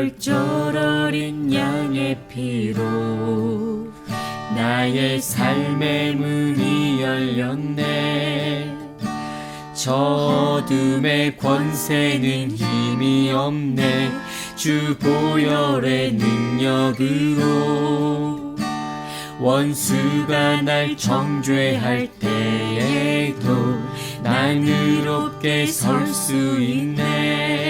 얼떨 어린 양의 피로 나의 삶의 문이 열렸네. 저 어둠의 권세는 힘이 없네. 주 보혈의 능력으로 원수가 날 정죄할 때에도 난 의롭게 설 수 있네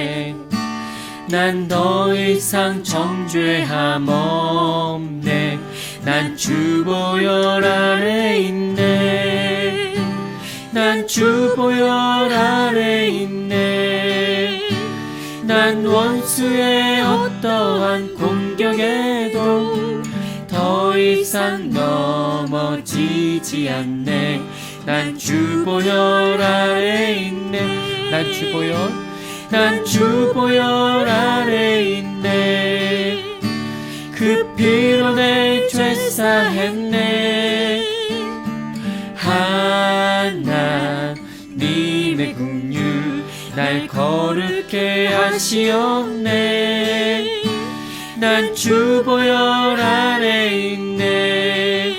난 더 이상 정죄함 없네. 난 주보혈 아래 있네. 난 주보혈 아래 있네. 난 원수의 어떠한 공격에도 더 이상 넘어지지 않네. 난 주보혈 아래 있네. 난 주보혈 난 주보혈 아래 있네. 그 피로 내 죄 사했네. 하나님의 긍휼 날 거룩게 하시옵네. 난 주보혈 아래 있네.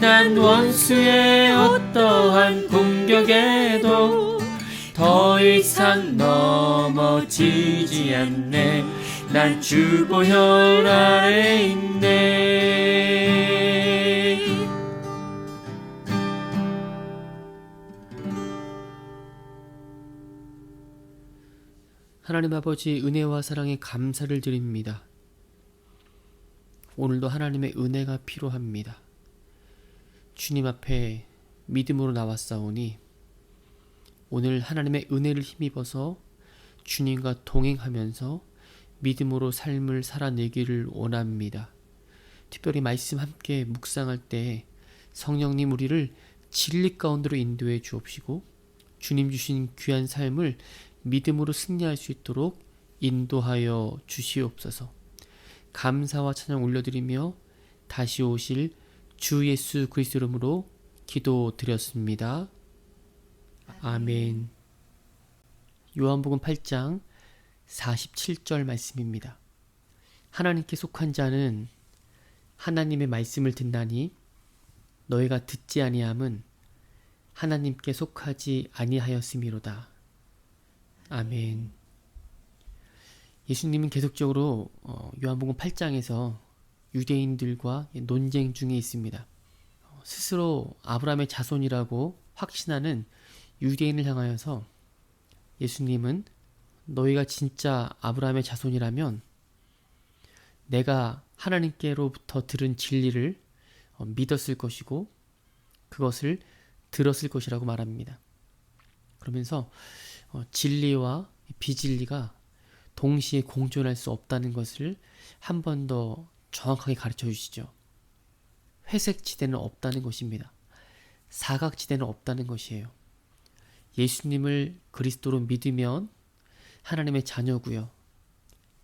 난 원수의 어떠한 공격에도 더 이상 넘어지지 않네 난 주보혈 아래 있네 하나님 아버지 은혜와 사랑에 감사를 드립니다. 오늘도 하나님의 은혜가 필요합니다. 주님 앞에 믿음으로 나왔사오니 오늘 하나님의 은혜를 힘입어서 주님과 동행하면서 믿음으로 삶을 살아내기를 원합니다. 특별히 말씀 함께 묵상할 때 성령님 우리를 진리 가운데로 인도해 주옵시고 주님 주신 귀한 삶을 믿음으로 승리할 수 있도록 인도하여 주시옵소서. 감사와 찬양 올려드리며 다시 오실 주 예수 그리스도 이름으로 기도드렸습니다. 아멘. 요한복음 8장 47절 말씀입니다. 하나님께 속한 자는 하나님의 말씀을 듣나니 너희가 듣지 아니함은 하나님께 속하지 아니하였음이로다. 아멘. 예수님은 계속적으로 어, 요한복음 8장에서 유대인들과 논쟁 중에 있습니다. 어, 스스로 아브라함의 자손이라고 확신하는 유대인을 향하여서 예수님은 너희가 진짜 아브라함의 자손이라면 내가 하나님께로부터 들은 진리를 어, 믿었을 것이고 그것을 들었을 것이라고 말합니다. 그러면서 어, 진리와 비진리가 동시에 공존할 수 없다는 것을 한 번 더 정확하게 가르쳐 주시죠. 회색 지대는 없다는 것입니다. 사각 지대는 없다는 것이에요. 예수님을 그리스도로 믿으면 하나님의 자녀고요.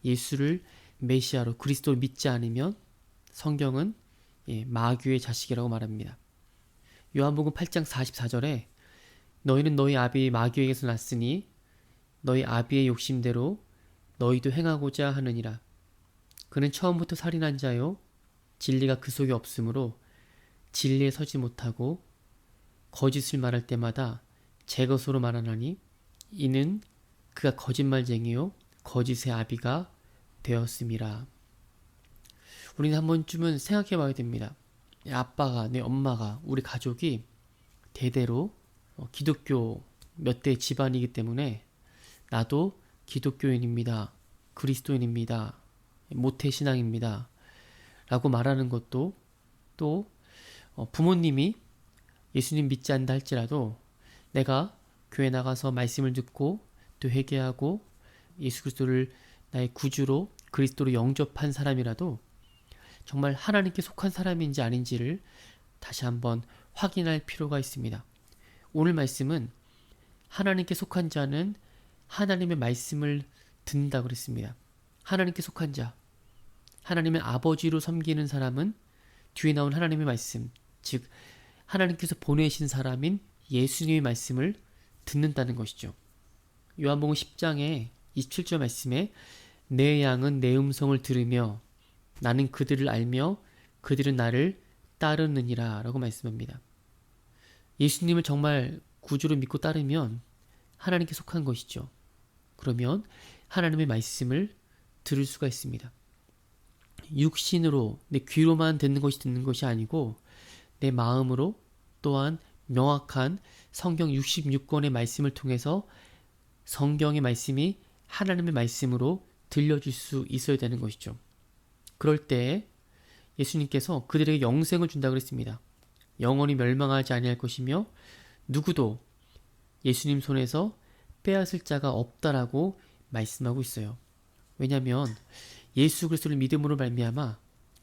예수를 메시아로 그리스도를 믿지 않으면 성경은 예, 마귀의 자식이라고 말합니다. 요한복음 8장 44절에 너희는 너희 아비 마귀에게서 났으니 너희 아비의 욕심대로 너희도 행하고자 하느니라. 그는 처음부터 살인한 자요 진리가 그 속에 없으므로 진리에 서지 못하고 거짓을 말할 때마다 제 것으로 말하나니 이는 그가 거짓말쟁이요 거짓의 아비가 되었음이라. 우리는 한 번쯤은 생각해 봐야 됩니다. 내 아빠가, 내 엄마가, 우리 가족이 대대로 어, 기독교 몇 대 집안이기 때문에 나도 기독교인입니다. 그리스도인입니다. 모태신앙입니다. 라고 말하는 것도 또 어, 부모님이 예수님 믿지 않다 할지라도 내가 교회 나가서 말씀을 듣고 또 회개하고 예수 그리스도를 나의 구주로 그리스도로 영접한 사람이라도 정말 하나님께 속한 사람인지 아닌지를 다시 한번 확인할 필요가 있습니다. 오늘 말씀은 하나님께 속한 자는 하나님의 말씀을 듣는다 그랬습니다. 하나님께 속한 자, 하나님의 아버지로 섬기는 사람은 뒤에 나온 하나님의 말씀, 즉 하나님께서 보내신 사람인 예수님의 말씀을 듣는다는 것이죠. 요한복음 10장에 27절 말씀에 내 양은 내 음성을 들으며 나는 그들을 알며 그들은 나를 따르느니라 라고 말씀합니다. 예수님을 정말 구주로 믿고 따르면 하나님께 속한 것이죠. 그러면 하나님의 말씀을 들을 수가 있습니다. 육신으로 내 귀로만 듣는 것이 듣는 것이 아니고 내 마음으로 또한 명확한 성경 66권의 말씀을 통해서 성경의 말씀이 하나님의 말씀으로 들려줄 수 있어야 되는 것이죠. 그럴 때 예수님께서 그들에게 영생을 준다 그랬습니다. 영원히 멸망하지 아니할 것이며 누구도 예수님 손에서 빼앗을 자가 없다라고 말씀하고 있어요. 왜냐하면 예수 그리스도를 믿음으로 말미암아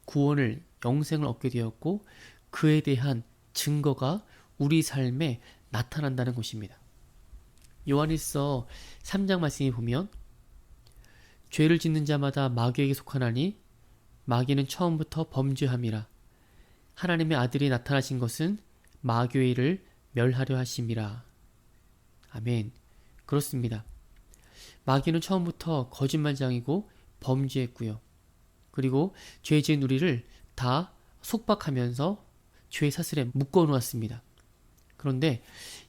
구원을 영생을 얻게 되었고 그에 대한 증거가 우리 삶에 나타난다는 것입니다. 요한일서 3장 말씀에 보면 죄를 짓는 자마다 마귀에게 속하나니 마귀는 처음부터 범죄함이라 하나님의 아들이 나타나신 것은 마귀의 멸하려 하심이라. 아멘. 그렇습니다. 마귀는 처음부터 거짓말장이고 범죄했고요. 그리고 죄 지은 우리를 다 속박하면서 죄 사슬에 묶어 놓았습니다. 그런데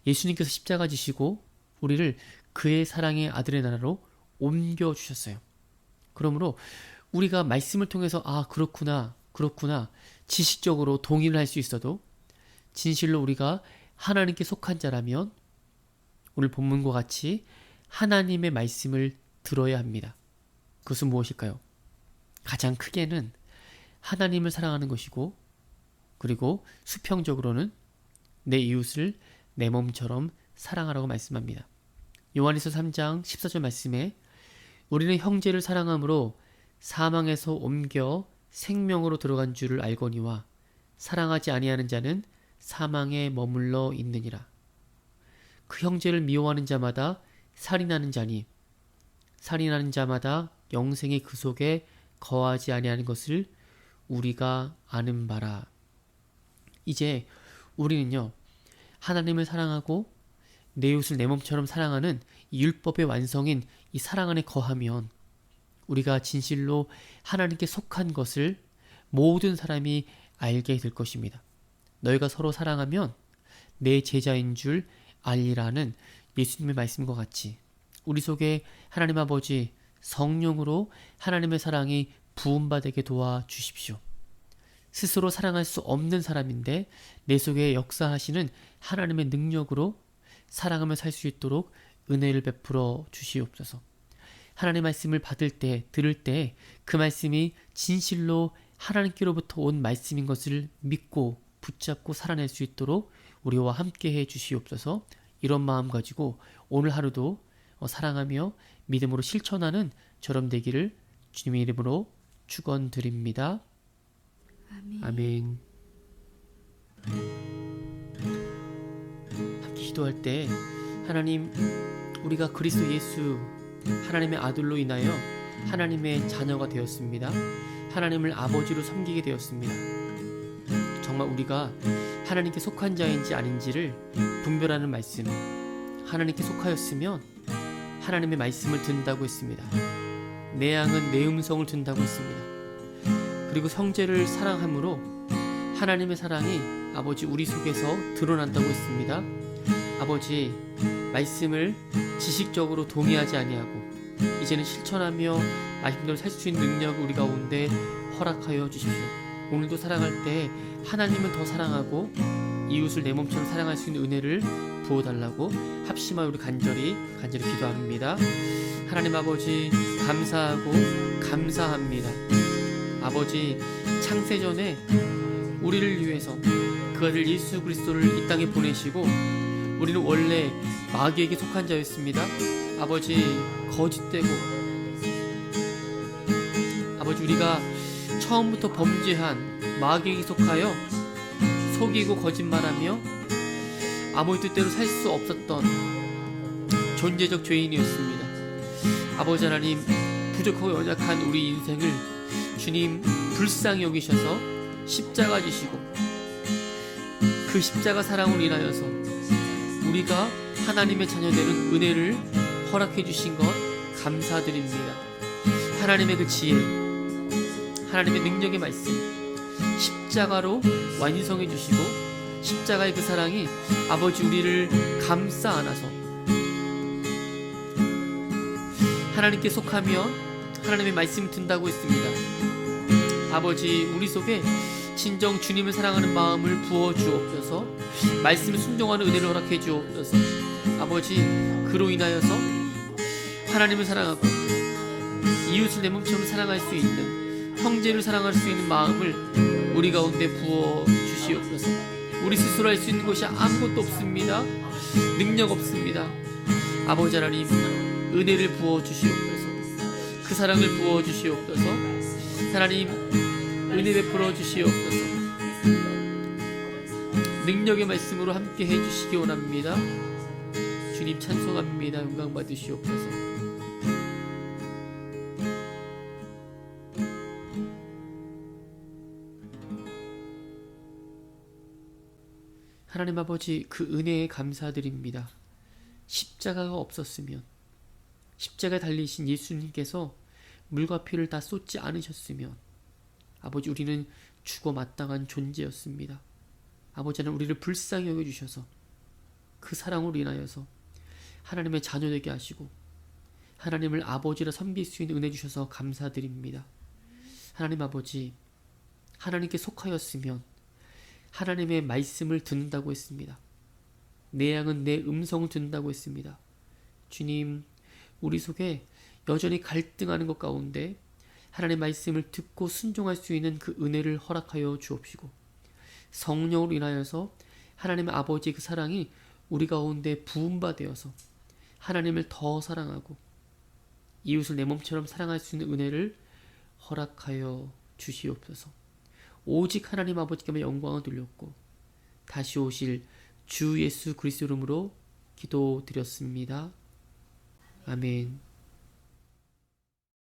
예수님께서 십자가 지시고 우리를 그의 사랑의 아들의 나라로 옮겨 주셨어요. 그러므로 우리가 말씀을 통해서 아 그렇구나 그렇구나 지식적으로 동의를 할 수 있어도 진실로 우리가 하나님께 속한 자라면 오늘 본문과 같이 하나님의 말씀을 들어야 합니다. 그것은 무엇일까요? 가장 크게는 하나님을 사랑하는 것이고 그리고 수평적으로는 내 이웃을 내 몸처럼 사랑하라고 말씀합니다. 요한에서 3장 14절 말씀에 우리는 형제를 사랑함으로 사망에서 옮겨 생명으로 들어간 줄을 알거니와 사랑하지 아니하는 자는 사망에 머물러 있느니라. 그 형제를 미워하는 자마다 살인하는 자니 살인하는 자마다 영생이 그 속에 거하지 아니하는 것을 우리가 아는 바라. 이제 우리는요 하나님을 사랑하고 내 이웃을 내 몸처럼 사랑하는 이 율법의 완성인 이 사랑 안에 거하면 우리가 진실로 하나님께 속한 것을 모든 사람이 알게 될 것입니다. 너희가 서로 사랑하면 내 제자인 줄 알리라는 예수님의 말씀과 같이 우리 속에 하나님 아버지 성령으로 하나님의 사랑이 부음받게 도와 주십시오. 스스로 사랑할 수 없는 사람인데 내 속에 역사하시는 하나님의 능력으로 사랑하며 살 수 있도록 은혜를 베풀어 주시옵소서. 하나님의 말씀을 받을 때, 들을 때 그 말씀이 진실로 하나님께로부터 온 말씀인 것을 믿고 붙잡고 살아낼 수 있도록 우리와 함께 해 주시옵소서. 이런 마음 가지고 오늘 하루도 어, 사랑하며 믿음으로 실천하는 저럼 되기를 주님의 이름으로 축원드립니다. 아멘. 기도할 때 하나님 우리가 그리스도 예수 하나님의 아들로 인하여 하나님의 자녀가 되었습니다. 하나님을 아버지로 섬기게 되었습니다. 정말 우리가 하나님께 속한 자인지 아닌지를 분별하는 말씀. 하나님께 속하였으면 하나님의 말씀을 듣는다고 했습니다. 내 양은 내 음성을 듣는다고 했습니다. 그리고 형제를 사랑함으로 하나님의 사랑이 아버지 우리 속에서 드러난다고 했습니다. 아버지 말씀을 지식적으로 동의하지 아니하고 이제는 실천하며 말씀대로 살 수 있는 능력을 우리 가운데 허락하여 주십시오. 오늘도 살아갈 때 하나님을 더 사랑하고 이웃을 내 몸처럼 사랑할 수 있는 은혜를 부어달라고 합심하여 우리 간절히 간절히 기도합니다. 하나님 아버지 감사하고 감사합니다. 아버지 창세전에 우리를 위해서 그 아들 예수 그리스도를 이 땅에 보내시고 우리는 원래 마귀에게 속한 자였습니다. 아버지 거짓되고 아버지 우리가 처음부터 범죄한 마귀에게 속하여 속이고 거짓말하며 아무리 뜻대로 살 수 없었던 존재적 죄인이었습니다. 아버지 하나님 부족하고 연약한 우리 인생을 주님 불쌍히 여기셔서 십자가 지시고 그 십자가 사랑으로 인하여서 우리가 하나님의 자녀되는 은혜를 허락해 주신 것 감사드립니다. 하나님의 그 지혜, 하나님의 능력의 말씀, 십자가로 완성해 주시고 십자가의 그 사랑이 아버지 우리를 감싸 안아서 하나님께 속하며 하나님의 말씀을 든다고 했습니다. 아버지 우리 속에 진정 주님을 사랑하는 마음을 부어 주옵소서. 말씀을 순종하는 은혜를 허락해 주옵소서. 아버지 그로 인하여서 하나님을 사랑하고 이웃을 내 몸처럼 사랑할 수 있는 형제를 사랑할 수 있는 마음을 우리 가운데 부어 주시옵소서. 우리 스스로 할 수 있는 것이 아무것도 없습니다. 능력 없습니다. 아버지 하나님 은혜를 부어 주시옵소서. 그 사랑을 부어 주시옵소서. 하나님 은혜 베풀어 주시옵소서. 능력의 말씀으로 함께 해 주시기 원합니다. 주님 찬송합니다. 영광 받으시옵소서. 하나님 아버지 그 은혜에 감사드립니다. 십자가가 없었으면 십자가에 달리신 예수님께서 물과 피를 다 쏟지 않으셨으면 아버지 우리는 죽어 마땅한 존재였습니다. 아버지는 우리를 불쌍히 여겨 주셔서 그 사랑으로 인하여서 하나님의 자녀 되게 하시고 하나님을 아버지라 섬길 수 있는 은혜 주셔서 감사드립니다. 하나님 아버지 하나님께 속하였으면 하나님의 말씀을 듣는다고 했습니다. 내 양은 내 음성을 듣는다고 했습니다. 주님, 우리 속에 여전히 갈등하는 것 가운데 하나님의 말씀을 듣고 순종할 수 있는 그 은혜를 허락하여 주옵시고 성령으로 인하여서 하나님의 아버지의 그 사랑이 우리 가운데 부음받되어서 하나님을 더 사랑하고 이웃을 내 몸처럼 사랑할 수 있는 은혜를 허락하여 주시옵소서. 오직 하나님 아버지께만 영광을 돌렸고 다시 오실 주 예수 그리스도 이름으로 기도드렸습니다. 아멘.